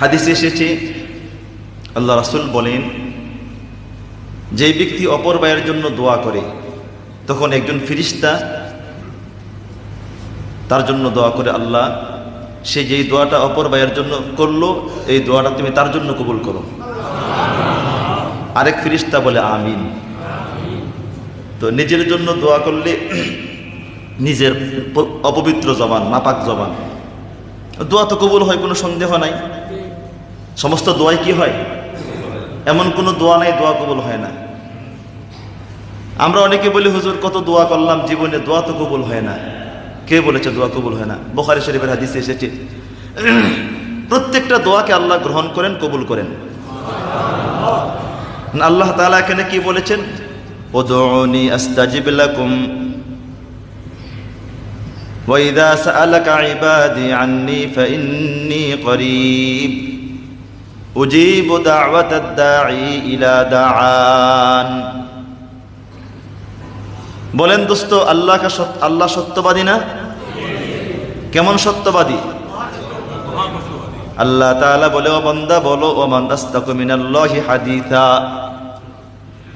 হাদিসে এসেছে, আল্লাহ রাসুল বলেন যে ব্যক্তি অপর ভাইয়ের জন্য দোয়া করে, তখন একজন ফিরিস্তা তার জন্য দোয়া করে আল্লাহ, সে যেই দোয়াটা অপর ভাইয়ের জন্য করল, এই দোয়াটা তুমি তার জন্য কবুল করো। আরেক ফিরিস্তা বলে, আমিন। তো নিজের জন্য দোয়া করলে নিজের অপবিত্র জবান, নাপাক জবান। দোয়া তো কবুল হয়, কোনো সন্দেহ নাই। সমস্ত দোয়াই কি হয় এমন কোনো দোয়া নাই দোয়া কবুল হয় না আমরা অনেকে বলি হুজুর কত দোয়া করলাম জীবনে দোয়া তো কবুল হয় না কে বলেছে দোয়া কবুল হয় না বোখারি শরীফের হাদিসে এসেছে প্রত্যেকটা দোয়াকে আল্লাহ গ্রহণ করেন কবুল করেন আল্লাহ তাআলা এখানে কি বলেছেন ওদুনি আস্তাজিব লাকুম وإذا سألك عبادي عني فإني قريب উজিবু দাওয়াতাদ দাঈ ইলা দাআন। বলেন দোস্ত, আল্লাহ আল্লাহ সত্যবাদী না? কেমন সত্যবাদী? আল্লাহ তাআলা বলে, ও বান্দা, বলো, ও মান আস্তাকু মিনাল্লাহি হাদিসা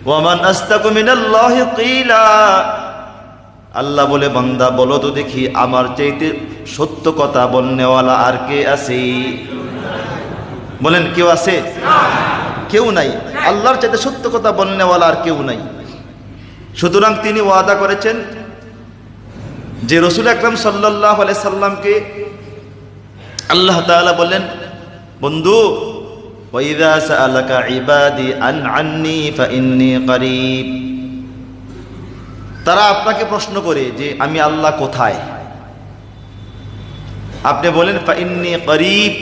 ওয়া মান আস্তাকু মিনাল্লাহি কিলা। আল্লাহ বলে, বান্দা, বলো তো দেখি, আমার চাইতে সত্য কথা বলনেওয়ালা আর কে আছে? বলেন, কেউ আছে? কেউ নাই। আল্লাহর চাইতে সত্য কথা বলনেওয়ালা আর কেউ নাই। সুতরাং তিনি ওয়াদা করেছেন যে রসুল আকরম সাল্লাহ আলাই সাল্লামকে আল্লাহ তাআলা বলেন, বন্ধু তারা আপনাকে প্রশ্ন করে যে, আমি আল্লাহ কোথায়? আপনি বলেন ফাইন্নি করিব।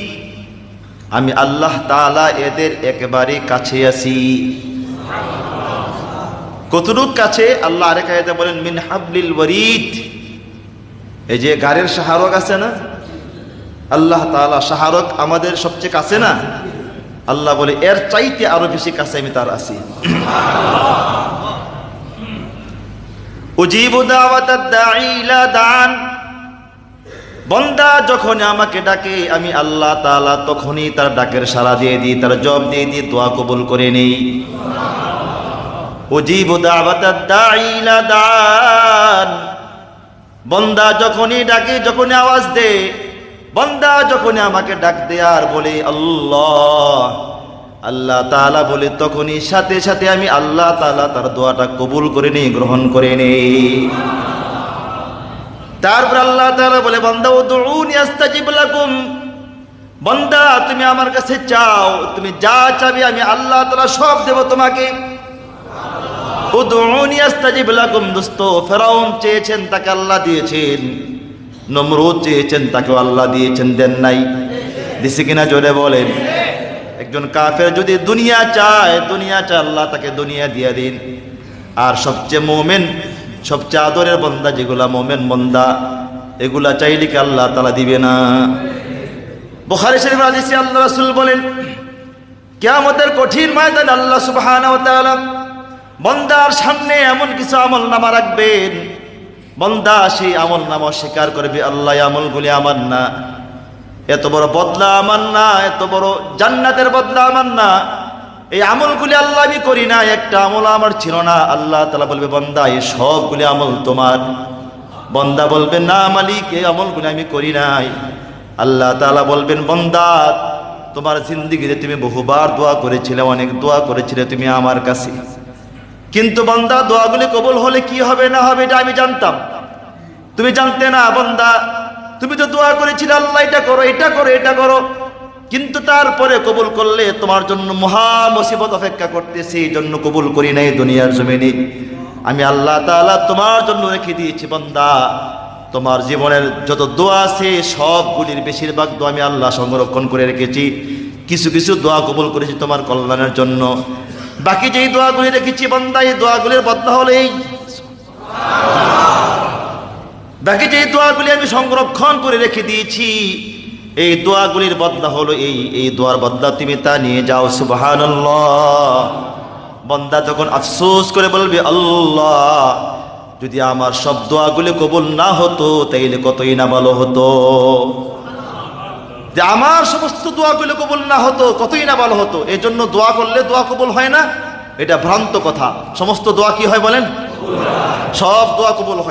আমি আল্লাহ তাআলা এদের একেবারে কাছে আছি। কতটুক কাছে? আল্লাহ আরেক বলেন, মিন হাবলিল ওয়ারিদ। এই যে গাড়ির সাহারক আছে না? আল্লাহ তাআলা শাহরক আমাদের সবচেয়ে কাছে না? আল্লাহ বলে, এর চাইতে আরও বেশি কাছে আমি তার আছি। উজিবু দাওয়াতাদ দাইলা দান। বন্দা যখন আমাকে ডাকে, আমি আল্লাহ তালা তখনই তার ডাকের সাড়া দিয়ে দিই, তার জবাব দিয়ে দিই, দোয়া কবুল করে নেই। উজিবু দান। বন্দা যখনই ডাকে, যখনই আওয়াজ দে বন্দা যখনই আমাকে ডাক দে আর বলে, আল্লাহ। আল্লাহ তাআলা বলে, তখনই সাথে সাথে আমি আল্লাহ তালা তার দোয়াটা কবুল করে নেই, গ্রহণ করে নেই। তারপর আল্লাহ তাআলা বলে, বান্দা, উদউনি আস্তাজিব লাকুম। বান্দা, তুমি আমার কাছে চাও, তুমি যা চাবে আমি আল্লাহ তাআলা সব দেব তোমাকে। উদউনি আস্তাজিব লাকুম, দোস্ত, ফেরাউন চেয়েছেন তাকে আল্লাহ দিয়েছেন, নমরুদ চেয়েছেন তাকেও আল্লাহ দিয়েছেন, দেন নাই। দিছে কিনা জোরে বলেন। একজন কাফের যদি দুনিয়া চায় দুনিয়া চায় আল্লাহ তাকে দুনিয়া দিয়ে দিন। আর সবচেয়ে মোমেন সবচেয়ে আদরের বন্দা যেগুলা মোমেন বন্দা এগুলা চাইলে কি আল্লাহ তালা দিবে না। বুখারী শরীফ হাদিসে আল্লাহ রাসূল বলেন, কিয়ামতের কঠিন ময়দানে আল্লাহ তাআলা বন্দার সামনে এমন কিছু আমল নামা রাখবেন, বন্দা সেই আমল নামা স্বীকার করবে, আল্লাহ আমলগুলি আমার না। এত বড় বদলা আমার না, এত বড় জান্নাতের বদলা আমার না। এই আমলগুলি আল্লাহ আমি করি না, একটা আমল আমার ছিল না। আল্লাহ তালা বলবে, বন্দা, এই সবগুলি আমল তোমার। বন্দা বলবে, না মালিক, এই আমলগুলি আমি করি নাই। আল্লাহ তালা বলবেন, বন্দা, তোমার জিন্দিগিতে তুমি বহুবার দোয়া করেছিলে, অনেক দোয়া করেছিলে তুমি আমার কাছে। কিন্তু বন্দা, দোয়াগুলি কবল হলে কি হবে না হবে এটা আমি জানতাম। তুমি জানতে না, বন্দা, তুমি তো দোয়া করেছিলে, আল্লাহ এটা করো এটা করো এটা করো। কিন্তু তারপরে কবুল করলে তোমার জন্য মহা মুসিবত অপেক্ষা করতেছে, এই জন্য কবুল করি নাই দুনিয়ার জমিনে। আমি আল্লাহ তাআলা তোমার জন্য রেখে দিয়েছি, বন্দা। তোমার জীবনের যত দোয়া আছে, সবগুলির বেশিরভাগ দোয়া আমি আল্লাহ সংরক্ষণ করে রেখেছি। কিছু কিছু দোয়া কবুল করেছি তোমার কল্যাণের জন্য। বাকি যেই দোয়াগুলি রেখেছি, বন্দা, এই দোয়াগুলির বদলা হলে এই। বাকি যে দোয়াগুলি আমি সংরক্ষণ করে রেখে দিয়েছি এই দোয়াগুলির বদলা হলো এই এই দোয়ার বদলা তুমি তা নিয়ে যাও সুবাহান বন্দা যখন আফসোস করে বলবে, আল্লাহ, যদি আমার সব দোয়াগুলি কবুল না হতো, তাইলে কতই না ভালো হতো। যে আমার সমস্ত দোয়াগুলো কবুল না হতো, কতই না ভালো হতো। এই জন্য দোয়া করলে দোয়া কবুল হয় না, এটা ভ্রান্ত কথা। সমস্ত দোয়া কি হয় বলেন? সব দোয়া কবুল হয়।